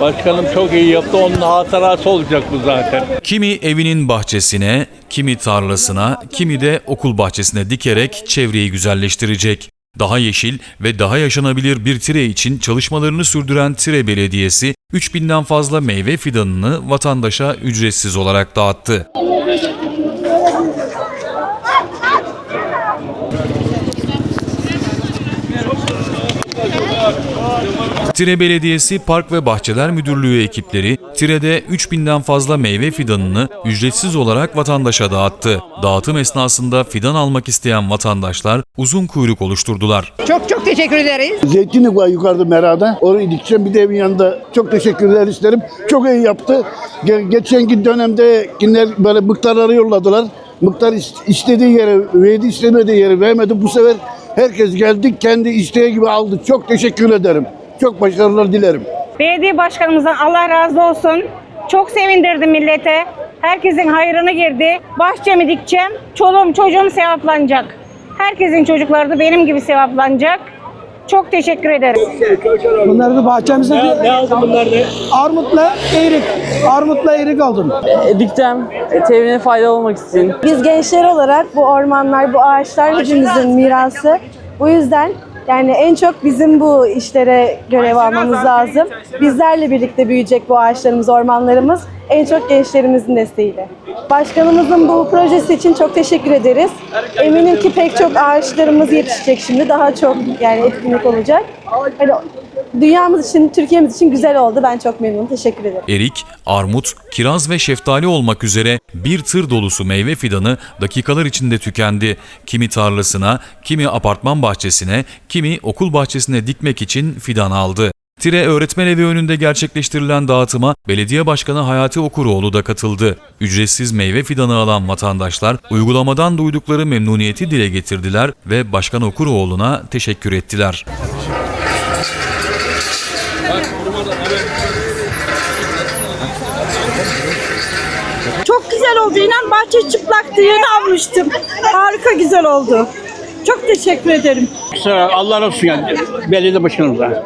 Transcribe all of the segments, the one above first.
Başkanım çok iyi yaptı. Onun hatırası olacak bu zaten. Kimi evinin bahçesine, kimi tarlasına, kimi de okul bahçesine dikerek çevreyi güzelleştirecek. Daha yeşil ve daha yaşanabilir bir Tire için çalışmalarını sürdüren Tire Belediyesi 3000'den fazla meyve fidanını vatandaşa ücretsiz olarak dağıttı. Tire Belediyesi Park ve Bahçeler Müdürlüğü ekipleri Tire'de 3000'den fazla meyve fidanını ücretsiz olarak vatandaşa dağıttı. Dağıtım esnasında fidan almak isteyen vatandaşlar uzun kuyruk oluşturdular. Çok çok teşekkür ederiz. Zeytinlik var yukarıda Mera'da. Orayı dikeceğim. Bir de evin yanında. Çok teşekkürler isterim. Çok iyi yaptı. Ge- geçenki dönemde yine böyle mıktarları yolladılar. Mıktar is- istediği yere verdi, istemediği yere vermedi. Bu sefer herkes geldi, kendi isteği gibi aldı. Çok teşekkür ederim. Çok başarılar dilerim. Belediye başkanımızdan Allah razı olsun. Çok sevindirdi millete. Herkesin hayrını girdi. Bahçemi dikeceğim. Çoluğum çocuğum sevaplanacak. Herkesin çocukları da benim gibi sevaplanacak. Çok teşekkür ederim. Bunları da bahçemizde ne, ne aldın bunları? Armutla erik. Armutla erik aldım. diktim. Çevrene faydalı olmak için. Biz gençler olarak bu ormanlar, bu ağaçlar hepimizin mirası. Bu yüzden yani en çok bizim bu işlere görev almamız lazım. Bizlerle birlikte büyüyecek bu ağaçlarımız, ormanlarımız en çok gençlerimizin desteğiyle. Başkanımızın bu projesi için çok teşekkür ederiz. Eminim ki pek çok ağaçlarımız yetişecek şimdi. Daha çok yani etkinlik olacak. Hani dünyamız için, Türkiye'miz için güzel oldu. Ben çok memnunum. Teşekkür ederim. Erik, armut, kiraz ve şeftali olmak üzere bir tır dolusu meyve fidanı dakikalar içinde tükendi. Kimi tarlasına, kimi apartman bahçesine, kimi okul bahçesine dikmek için fidan aldı. Tire Öğretmen Evi önünde gerçekleştirilen dağıtıma Belediye Başkanı Hayati Okuroğlu da katıldı. Ücretsiz meyve fidanı alan vatandaşlar uygulamadan duydukları memnuniyeti dile getirdiler ve Başkan Okuroğlu'na teşekkür ettiler. Çok güzel oldu. İnan bahçe çıplaktı. Yeni almıştım. Harika güzel oldu. Çok teşekkür ederim. Sıra Allah razı olsun yani belediye başkanımıza.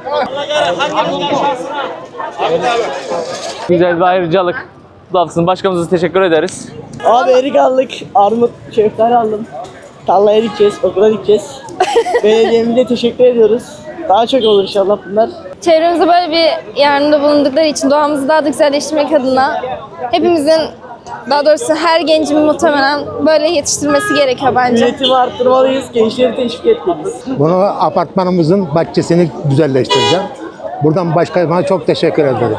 Güzel bir ayrıcalık lafsın. Başkanımıza teşekkür ederiz. Abi erik aldık. Armut, şeftali aldım. Tarlaya dikeceğiz, okula dikeceğiz. Belediyemize teşekkür ediyoruz. Daha çok olur inşallah bunlar. Çevremize böyle bir yardımda bulundukları için doğamızı daha da güzelleştirmek adına hepimizin daha doğrusu her gencin muhtemelen böyle yetiştirmesi gerekiyor bence. Üretimi arttırmalıyız, gençleri teşvik etmeliyiz. Bunu apartmanımızın bahçesini güzelleştireceğim. Buradan başkanıma çok teşekkür ederim.